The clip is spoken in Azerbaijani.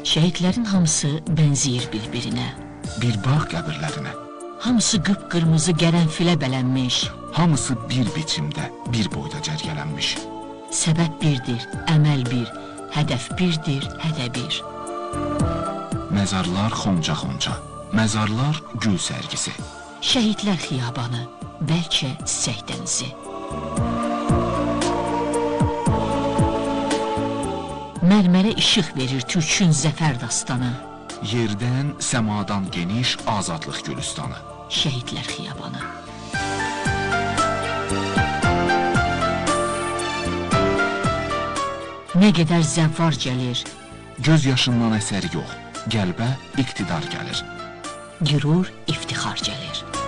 Şəhidlərin hamısı bənzəyir bir-birinə. Bir bağ qəbirlərinə. Hamısı qıpqırmızı qərənfilə bələnmiş. Hamısı bir biçimdə, bir boyda cərgələnmiş. Səbəb birdir, əməl bir, hədəf birdir, hədə bir. Məzarlar xonca-xonca. Məzarlar gül sərgisi. Şəhidlər xiyabanı, bəlkə çiçək dənizi. Mərmərə işıq verir türkün zəfər dastanı. Yerdən, səmadan geniş azadlıq gülüstanı. Şəhidlər xiyabanı. Nə qədər zəvvar gəlir, Göz yaşından əsər yox, qəlbə iqtidar gəlir. qürur, iftixar gəlir.